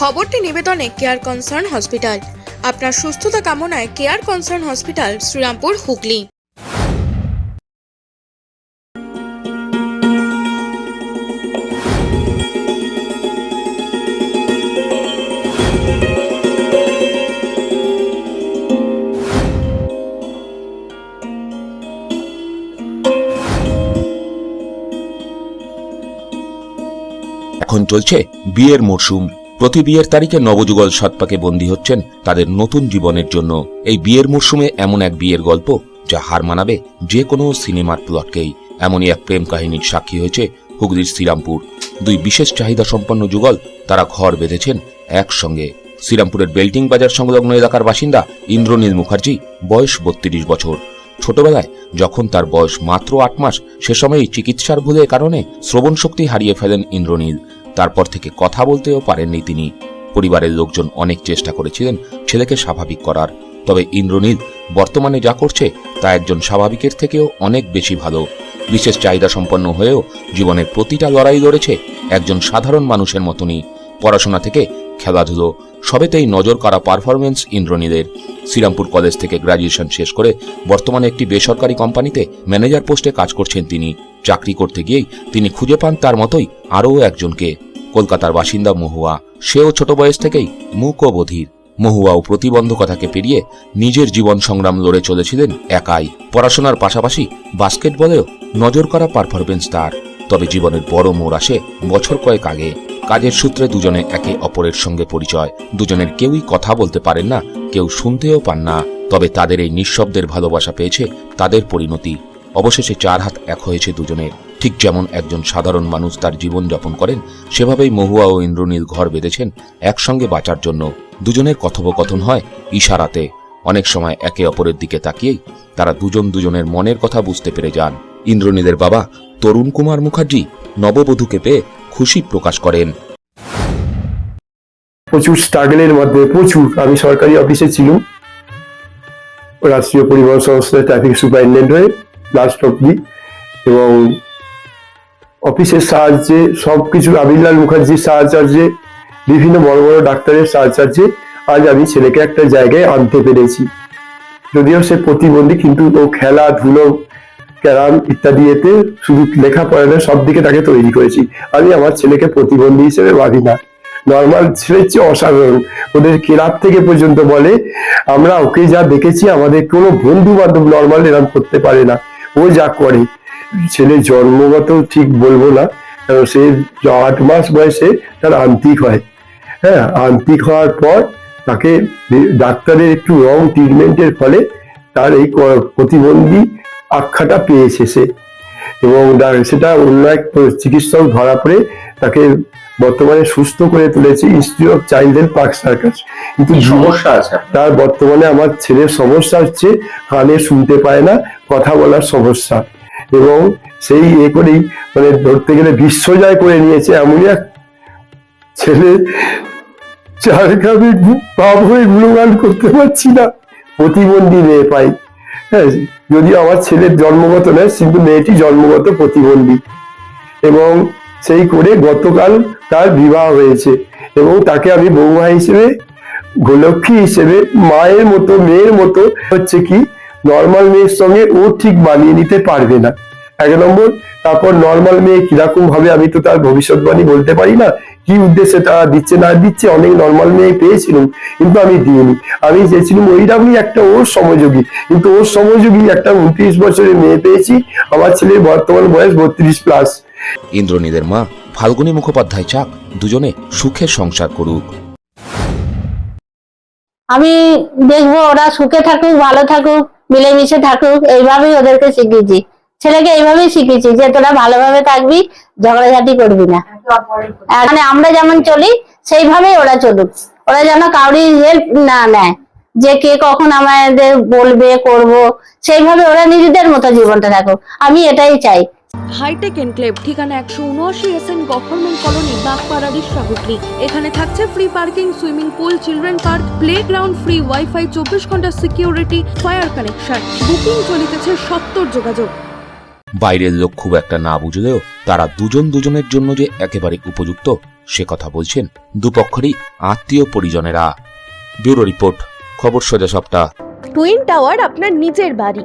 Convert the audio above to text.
খবরটি নিবেদনে care concern hospital আপনার সুস্থতা কামনায় care concern hospital Serampore, Hooghly. এখন চলছে বিয়ের মরশুম। প্রতি বিয়ের তারিখে নবযুগল সৎপাকে বন্দী হচ্ছেন তাদের নতুন জীবনের জন্য। এই বিয়ের মরশুমে এমন এক বিয়ের গল্প যা হার মানাবে যে কোনো সিনেমার প্লটকেই। এমনই এক প্রেম কাহিনীর সাক্ষী হয়েছে হুগলির শ্রীরামপুর। দুই বিশেষ চাহিদা সম্পন্ন যুগল তারা ঘর বেঁধেছেন একসঙ্গে। শ্রীরামপুরের বেল্টিং বাজার সংলগ্ন এলাকার বাসিন্দা ইন্দ্রনীল মুখার্জি, বয়স বত্রিশ বছর। ছোটবেলায় যখন তার বয়স মাত্র আট মাস, সে সময়ই চিকিৎসার ভুলের কারণে শ্রবণ শক্তি হারিয়ে ফেলেন ইন্দ্রনীল। তারপর থেকে কথা বলতেও পারেননি তিনি। পরিবারের লোকজন অনেক চেষ্টা করেছিলেন ছেলেকে স্বাভাবিক করার। তবে ইন্দ্রনীল, বর্তমানে যা করছে তা একজন স্বাভাবিকের থেকেও অনেক বেশি ভালো। বিশেষ চাহিদা সম্পন্ন হয়েও জীবনের প্রতিটা লড়াই লড়েছে একজন সাধারণ মানুষের মতনই। পড়াশোনা থেকে খেলাধুলো, সবেতেই নজর কাড়া পারফরমেন্স ইন্দ্রনীলের। শ্রীরামপুর কলেজ থেকে গ্রাজুয়েশন শেষ করে বর্তমানে একটি বেসরকারি কোম্পানিতে ম্যানেজার পোস্টে কাজ করছেন তিনি। চাকরি করতে গিয়েই তিনি খুঁজে পান তার মতোই আরও একজনকে। কলকাতার বাসিন্দা মহুয়া। সেও ছোট বয়স থেকেই মূক ও বধির মহুয়াও প্রতিবন্ধকতাকে পেরিয়ে নিজের জীবন সংগ্রাম লড়ে চলেছিলেন একাই। পড়াশোনার পাশাপাশি বাস্কেটবলেও নজর করা পারফরমেন্স তার। তবে জীবনের বড় মোড় আসে বছর কয়েক আগে। কাজের সূত্রে দুজনে একে অপরের সঙ্গে পরিচয়। দুজনের কেউই কথা বলতে পারেন না, কেউ শুনতেও পান না। তবে তাদের এই নিঃশব্দের ভালোবাসা পেয়েছে তাদের পরিণতি। অবশেষে চার হাত এক হয়েছে দুজনের। ঠিক যেমন একজন সাধারণ মানুষ তার জীবন যাপন করেন, সেভাবেই মহুয়া ও ইন্দ্রনীল ঘর বেঁধেছেন একসঙ্গে বাঁচার জন্য। দুজনের কথোপকথন হয় ইশারাতে। অনেক সময় একে অপরের দিকে তাকিয়েই তারা দুজন দুজনের মনের কথা বুঝতে পেরে যান। ইন্দ্রনীলের বাবা তরুণ কুমার মুখার্জি নববধূকে পেয়ে খুশি প্রকাশ করেন। প্রচুর স্ট্রাগলের মধ্যে, প্রচুর। আমি সরকারি অফিসে ছিলাম। রাষ্ট্রীয় পরিবহন সংস্থায় ট্রাফিক সুপারিনটেন্ডেন্ট হয়ে লাস্ট অব্দি এবং অফিসের সাহায্যে সব কিছু আবিরলাল মুখার্জির সাহায্যে, বিভিন্ন বড় বড় ডাক্তারের সাহায্যে আজ আমি ছেলেকে একটা জায়গায় আনতে পেরেছি। যদিও সে প্রতিবন্ধী, কিন্তু ও খেলাধুলো ক্যারাম ইত্যাদি এতে শুধু লেখাপড়া সব দিকে তাকে তৈরি করেছি। আমি আমার ছেলেকে প্রতিবন্ধী হিসেবে ভাবি না। নর্মাল ছেলের চেয়ে অসাধারণ। ওদের ক্লাব থেকে পর্যন্ত বলে, আমরা ওকে যা দেখেছি, আমাদের কোনো বন্ধু বান্ধব নর্মাল এরকম করতে পারে না। ও যা করে ছেলে জন্মগত ঠিক বলব না কারণ সে আট মাস বয়সে তার আন্তিক হয়। হ্যাঁ আন্তিক হওয়ার পর তাকে ডাক্তারের একটু রং ট্রিটমেন্টের ফলে তার এই প্রতিবন্ধী আখ্যাটা পেয়েছে সে। এবং সেটা অন্য এক চিকিৎসক ধরা পড়ে তাকে বর্তমানে সুস্থ করে তুলেছে institute of child health park circus কিন্তু সমস্যা আছে তার বর্তমানে আমার ছেলের সমস্যা হচ্ছে কানে শুনতে পায় না কথা বলার সমস্যা। এবং সেই এ করেই মানে ধরতে গেলে বিশ্বজয় করে নিয়েছে এমনই এক ছেলে যার আমি পাপ হয়ে গুণগান করতে পারছি না। প্রতিবন্ধী মেয়ে পাই। হ্যাঁ যদিও আমার ছেলের জন্মগত নয়, কিন্তু মেয়েটি জন্মগত প্রতিবন্ধী। এবং সেই করে গতকাল তার বিবাহ হয়েছে এবং তাকে আমি বৌমা হিসেবে, গোলক্ষী হিসেবে, মায়ের মতো, মেয়ের মতো হচ্ছে কি নর্মাল মেয়ের সঙ্গে ও ঠিক মানিয়ে নিতে পারবে না। এক নম্বর তারপর নর্মাল মেয়ে কীরকম ভাবে আমি তো তার ভবিষ্যৎবাণী বলতে পারি না। কি উদ্দেশ্যে তারা দিচ্ছে না দিচ্ছে অনেক নর্মাল মেয়ে পেয়েছিলাম কিন্তু আমি দিইনি। আমি চেয়েছিলাম ওইরকমই একটা ওর সমযোগী কিন্তু ওর সমযোগী একটা উনত্রিশ বছরের মেয়ে পেয়েছি আমার ছেলের বর্তমান বয়স বত্রিশ প্লাস ইন্দ্রনীলের মা ফাল্গুনী মুখোপাধ্যায় চাক দুজনে সুখে সংসার করুক। আমি দেখব ওরা সুখে থাকুক ভালো থাকুক। মিলেমিশে থাকুক, এইভাবেই ওদেরকে শিখিয়েছি। ছেলেকে এইভাবেই শিখেছি যে তোরা ভালোভাবে থাকবি, ঝগড়াঝাটি করবি না। মানে আমরা যেমন চলি, সেইভাবেই ওরা চলুক। ওরা যেন কাউরি হেল্প না নেয়। যে কে কখন আমাদের বলবে, করব, সেইভাবে ওরা নিজেদের মতো জীবনটা থাকুক। আমি এটাই চাই। হাইটেক এনক্লেভ ঠিকানা একশো উনআশি S N government colony Bagpara Hooghly এখানে থাকছে free parking swimming pool children park playground free wifi চব্বিশ ঘণ্টা সিকিউরিটি ফায়ার কানেকশন বুকিং চলিতেছে সত্তর যোগাযোগ। বাইরের লোক খুব একটা না বুঝলেও তারা দুজন দুজনের জন্য যে একেবারে উপযুক্ত সে কথা বলছেন দুপক্ষেরই আত্মীয় পরিজনেরা। ব্যুরো রিপোর্ট খবর সোজা সপ্তাহ। টুইন টাওয়ার আপনার নিজের বাড়ি।